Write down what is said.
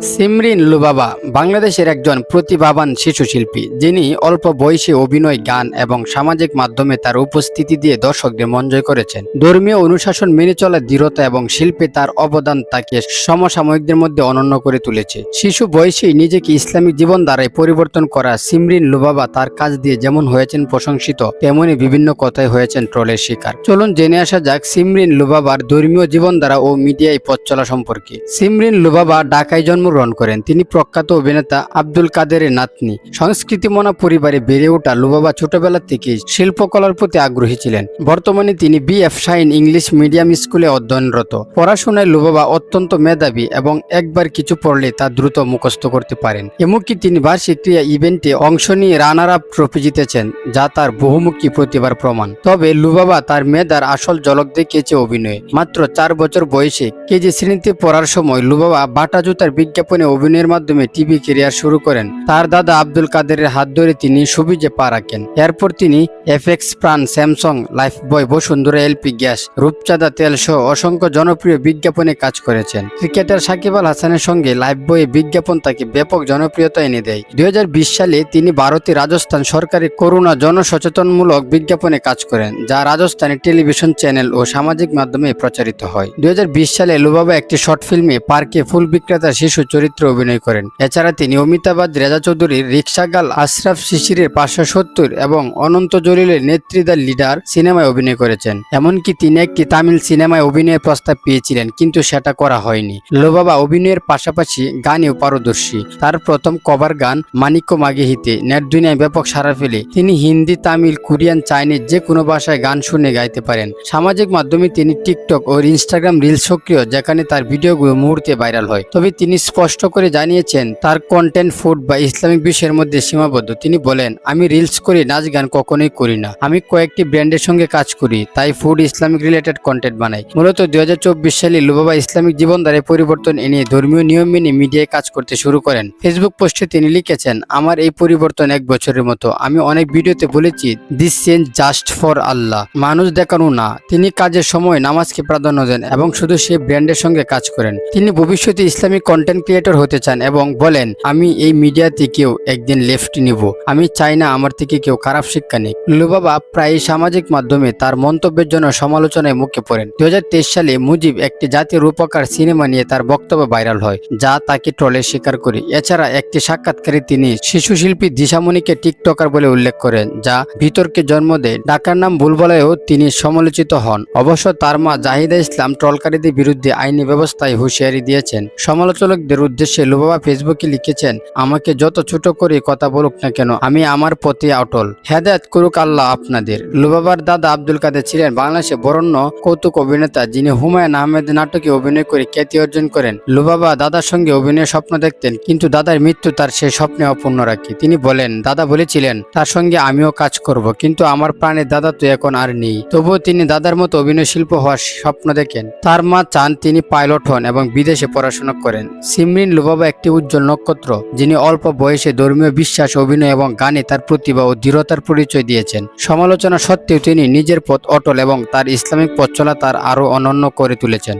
সিমরিন লুবাবা বাংলাদেশের একজন প্রতিভাবান শিশু শিল্পী যিনি অল্প বয়সে অভিনয়, গান এবং সামাজিক মাধ্যমে তার উপস্থিতি দিয়ে দর্শকদের মন জয় করেছেন। ধর্মীয় অনুশাসন মেনে চলার দৃঢ়তা এবং শিল্পে তার অবদান তাকে সমসাময়িকদের মধ্যে অনন্য করে তুলেছে। শিশু বয়সেই নিজেকে ইসলামিক জীবন দ্বারাই পরিবর্তন করা সিমরিন লুবাবা তার কাজ দিয়ে যেমন হয়েছেন প্রশংসিত, তেমনি বিভিন্ন কথায় হয়েছেন ট্রলের শিকার। চলুন জেনে আসা যাক সিমরিন লুবাবার ধর্মীয় জীবন দ্বারা ও মিডিয়ায় পথ চলা সম্পর্কে। সিমরিন লুবাবা ঢাকায় জন্মগ্রহণ করেন। তিনি প্রখ্যাত অভিনেতা আব্দুল কাদেরের নাতনি। সংস্কৃতিমনা পরিবারে বেড়ে ওঠা লুবাবা ছোটবেলা থেকেই শিল্পকলার প্রতি আগ্রহী ছিলেন। বর্তমানে তিনি বিএফ শাইন ইংলিশ মিডিয়াম স্কুলে অধ্যয়নরত। পড়াশোনায় লুবাবা অত্যন্ত মেধাবী এবং একবার কিছু পড়লে তা দ্রুত মুখস্থ করতে পারেন। এমনকি তিনি বার্ষিক ক্রিয়া ইভেন্টে অংশ নিয়ে রানার আপ ট্রফি জিতেছেন, যা তার বহুমুখী প্রতিভার প্রমাণ। তবে লুবাবা তার মেধার আসল ঝলক দেখিয়েছে অভিনয়ে। মাত্র চার বছর বয়সে কেজি শ্রেণীতে পড়ার সময় লুবাবা বাটা জুতার বিজ্ঞাপনে অভিনয়ের মাধ্যমে টিভি ক্যারিয়ার শুরু করেন। তার দাদা আব্দুল কাদেরের হাত ধরে তিনি সুবিজে পা রাখেন। এরপর তিনি FX, Pran, Samsung, Lifebuoy, Bashundhara LP gas, Rupchanda তেল সহ অসংখ্য জনপ্রিয় বিজ্ঞাপনে কাজ করেছেন। ক্রিকেটার সাকিব আল হাসানের সঙ্গে লাইফ বয়ে বিজ্ঞাপন তাকে ব্যাপক জনপ্রিয়তা এনে দেয়। দুই হাজার বিশ সালে তিনি ভারতের রাজস্থান সরকারের করোনা জনসচেতনমূলক বিজ্ঞাপনে কাজ করেন, যা রাজস্থানের টেলিভিশন চ্যানেল ও সামাজিক মাধ্যমে প্রচারিত হয়। দুই হাজার বিশ সালে লুবাবা একটি শর্ট ফিল্মে পার্কে ফুল বিক্রেতা শিশু চরিত্রে অভিনয় করেন। এছাড়া তিনি অমিতাবাদ রেজা চৌধুরীর রিক্সাগাল আশরাফ শিশিরের পাঁচশো সত্তর এবং অনন্ত জলিলের নেতৃদার লিডার সিনেমায় অভিনয় করেছেন। এমনকি তিনি একটি তামিল সিনেমায় অভিনয়ের প্রস্তাব পেয়েছিলেন, কিন্তু সেটা করা হয়নি। লোবাবা অভিনয়ের পাশাপাশি গানেও পারদর্শী। তার প্রথম কভার গান মানিক্য মাগেহিতে নেট দুনিয়ায় ব্যাপক সাড়া ফেলে। তিনি হিন্দি, তামিল, কোরিয়ান, চাইনিজ যে কোনো ভাষায় গান শুনে গাইতে পারেন। সামাজিক মাধ্যমে তিনি টিকটক ও ইনস্টাগ্রাম রিলস সক্রিয়, যেখানে তার ভিডিওগুলো মুহূর্তে ভাইরাল হয়। তবে তিনি স্পষ্ট করে জানিয়েছেন, তার কন্টেন্ট ফুড বা ইসলামিক বিষয়ের মধ্যে সীমাবদ্ধ। তিনি বলেন, আমি রিলস করি, নাচ গান কখনোই করি না। আমি কয়েকটি ব্র্যান্ডের সঙ্গে কাজ করি, তাই ফুড ইসলামিক রিলেটেড কন্টেন্ট বানাই। মূলত দুই হাজার চব্বিশ সালে লুবাবা ইসলামিক জীবনধারায় পরিবর্তন এনে ধর্মীয় নিয়ম মেনে মিডিয়ায় কাজ করতে শুরু করেন। ফেসবুক পোস্টে তিনি লিখেছেন, আমার এই পরিবর্তন এক বছরের মতো। আমি অনেক ভিডিওতে বলেছি দিস চেঞ্জ জাস্ট ফর আল্লাহ মানুষ দেখানো না। তিনি কাজের সময় নামাজকে প্রাধান্য দেন এবং শুধু সেই ব্র্যান্ডের সঙ্গে কাজ করেন। তিনি ভবিষ্যতে ইসলামিক কন্টেন্ট ক্রিয়েটর হতে চান এবং বলেন, আমি এই মিডিয়া থেকেও একদিন লেফট নিব। আমি চাই না আমার থেকে কেউ খারাপ শিক্ষা নিক। লুবাবা প্রায় সামাজিক মাধ্যমে তার মন্তব্যের জন্য সমালোচনায় মুখে পড়েন। দু হাজার তেইশ সালে মুজিব একটি জাতীয় রূপকার সিনেমা নিয়ে তার বক্তব্য ভাইরাল হয়, যা তাকে ট্রলের স্বীকার করে। এছাড়া একটি সাক্ষাৎকারে তিনি শিশু শিল্পী দিশামণিকে টিকটকার বলে উল্লেখ করেন, যা বিতর্কে জন্ম দেয়। ডাকার নাম ভুল তিনি সমালোচিত হন। অবশ্য তার মা জাহিদা ইসলাম ট্রলকারীদের বিরুদ্ধে আইনি ব্যবস্থায় হুঁশিয়ারি দিয়েছেন। সমালোচকদের উদ্দেশ্যে লুবাবা ফেসবুকে লিখেছেন, আমাকে যত ছোট করে কথা বলুক না কেন, আমি আমার পথে অটল হেদায়ত করুক আল্লাহ আপনাদের। লুবাবার দাদা আব্দুল কাদের ছিলেন বাংলাদেশে বরণ্য কৌতুক অভিনেতা, যিনি হুমায়ুন আহমেদ নাটকে অভিনয় করে খ্যাতি অর্জন করেন। লুবাবা দাদার সঙ্গে অভিনয়ের স্বপ্ন দেখতেন, কিন্তু দাদার মৃত্যু তার সেই স্বপ্নে অপূর্ণ রাখে। তিনি বলেন, দাদা বলেছিলেন, তার সঙ্গে আমিও কাজ করব, কিন্তু আমার প্রাণের দাদা তো এখন আর নেই। তবুও তিনি দাদার মতো অভিনয় শিল্প হওয়ার স্বপ্ন দেখেন। তার মা চান তিনি পাইলট হন এবং বিদেশে পড়াশোনা করেন। সিমরিন লুবাবা একটি উজ্জ্বল নক্ষত্র, যিনি অল্প বয়সে ধর্মীয় বিশ্বাস, অভিনয় এবং গানে তার প্রতিভা ও দৃঢ়তার পরিচয় দিয়েছেন। সমালোচনা সত্ত্বেও তিনি নিজের পথ অটল এবং তার ইসলামিক পথ চলা তার আরও অনন্য করে তুলেছেন।